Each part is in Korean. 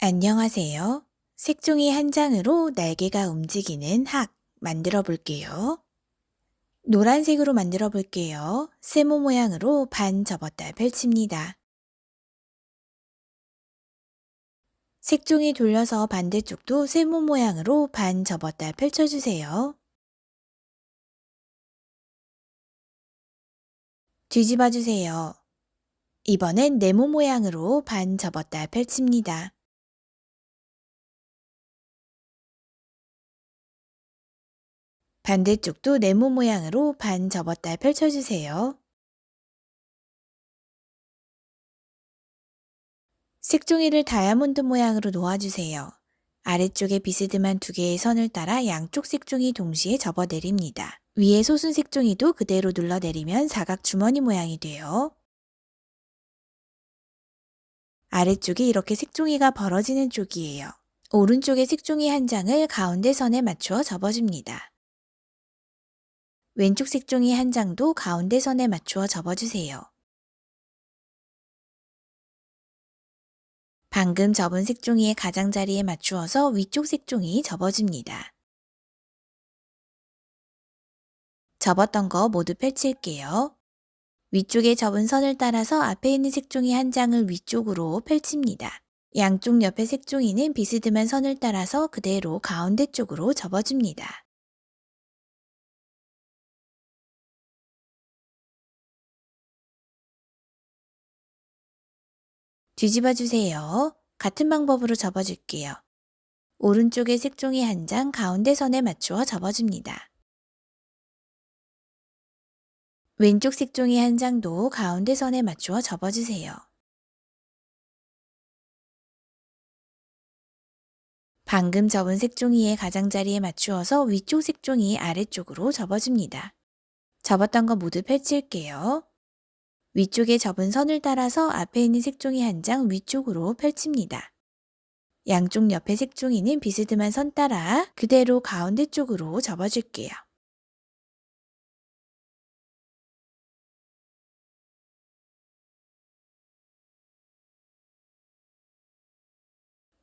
안녕하세요. 색종이 한 장으로 날개가 움직이는 학 만들어 볼게요. 노란색으로 만들어 볼게요. 세모 모양으로 반 접었다 펼칩니다. 색종이 돌려서 반대쪽도 세모 모양으로 반 접었다 펼쳐주세요. 뒤집어 주세요. 이번엔 네모 모양으로 반 접었다 펼칩니다. 반대쪽도 네모 모양으로 반 접었다 펼쳐주세요. 색종이를 다이아몬드 모양으로 놓아주세요. 아래쪽에 비스듬한 두 개의 선을 따라 양쪽 색종이 동시에 접어 내립니다. 위에 솟은 색종이도 그대로 눌러 내리면 사각 주머니 모양이 돼요. 아래쪽이 이렇게 색종이가 벌어지는 쪽이에요. 오른쪽에 색종이 한 장을 가운데 선에 맞추어 접어줍니다. 왼쪽 색종이 한 장도 가운데 선에 맞추어 접어주세요. 방금 접은 색종이의 가장자리에 맞추어서 위쪽 색종이 접어줍니다. 접었던 거 모두 펼칠게요. 위쪽에 접은 선을 따라서 앞에 있는 색종이 한 장을 위쪽으로 펼칩니다. 양쪽 옆에 색종이는 비스듬한 선을 따라서 그대로 가운데 쪽으로 접어줍니다. 뒤집어 주세요. 같은 방법으로 접어줄게요. 오른쪽에 색종이 한 장 가운데 선에 맞추어 접어줍니다. 왼쪽 색종이 한 장도 가운데 선에 맞추어 접어주세요. 방금 접은 색종이의 가장자리에 맞추어서 위쪽 색종이 아래쪽으로 접어줍니다. 접었던 거 모두 펼칠게요. 위쪽에 접은 선을 따라서 앞에 있는 색종이 한 장 위쪽으로 펼칩니다. 양쪽 옆에 색종이는 비스듬한 선 따라 그대로 가운데 쪽으로 접어줄게요.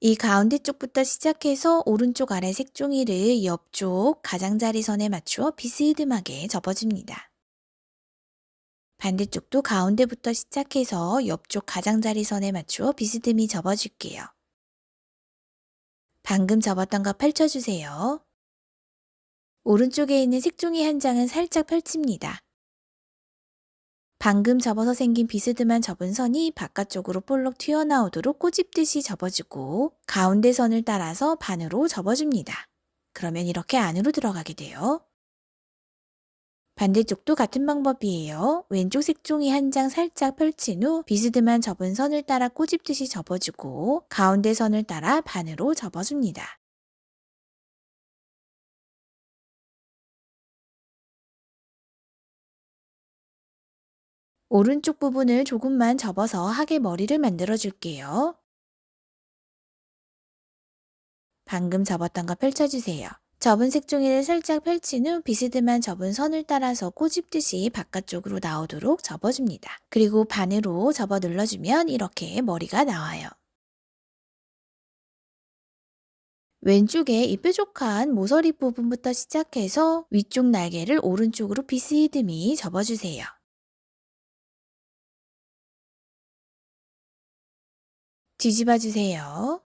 이 가운데 쪽부터 시작해서 오른쪽 아래 색종이를 옆쪽 가장자리 선에 맞추어 비스듬하게 접어줍니다. 반대쪽도 가운데부터 시작해서 옆쪽 가장자리 선에 맞추어 비스듬히 접어줄게요. 방금 접었던 거 펼쳐주세요. 오른쪽에 있는 색종이 한 장은 살짝 펼칩니다. 방금 접어서 생긴 비스듬한 접은 선이 바깥쪽으로 볼록 튀어나오도록 꼬집듯이 접어주고 가운데 선을 따라서 반으로 접어줍니다. 그러면 이렇게 안으로 들어가게 돼요. 반대쪽도 같은 방법이에요. 왼쪽 색종이 한 장 살짝 펼친 후 비스듬한 접은 선을 따라 꼬집듯이 접어주고 가운데 선을 따라 반으로 접어줍니다. 오른쪽 부분을 조금만 접어서 하계 머리를 만들어 줄게요. 방금 접었던 거 펼쳐주세요. 접은 색종이를 살짝 펼친 후 비스듬한 접은 선을 따라서 꼬집듯이 바깥쪽으로 나오도록 접어줍니다. 그리고 반으로 접어 눌러주면 이렇게 머리가 나와요. 왼쪽에 이 뾰족한 모서리 부분부터 시작해서 위쪽 날개를 오른쪽으로 비스듬히 접어주세요. 뒤집어 주세요.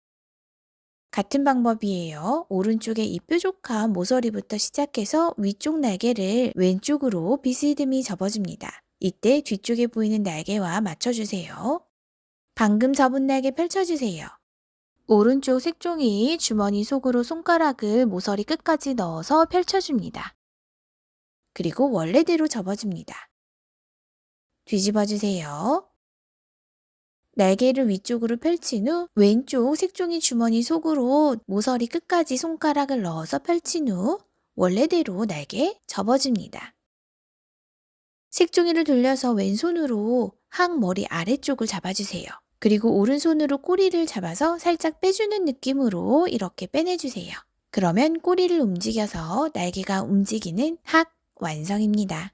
같은 방법이에요. 오른쪽에 이 뾰족한 모서리부터 시작해서 위쪽 날개를 왼쪽으로 비스듬히 접어줍니다. 이때 뒤쪽에 보이는 날개와 맞춰주세요. 방금 접은 날개 펼쳐주세요. 오른쪽 색종이 주머니 속으로 손가락을 모서리 끝까지 넣어서 펼쳐줍니다. 그리고 원래대로 접어줍니다. 뒤집어주세요. 날개를 위쪽으로 펼친 후 왼쪽 색종이 주머니 속으로 모서리 끝까지 손가락을 넣어서 펼친 후 원래대로 날개 접어줍니다. 색종이를 돌려서 왼손으로 항 머리 아래쪽을 잡아주세요. 그리고 오른손으로 꼬리를 잡아서 살짝 빼주는 느낌으로 이렇게 빼내주세요. 그러면 꼬리를 움직여서 날개가 움직이는 학 완성입니다.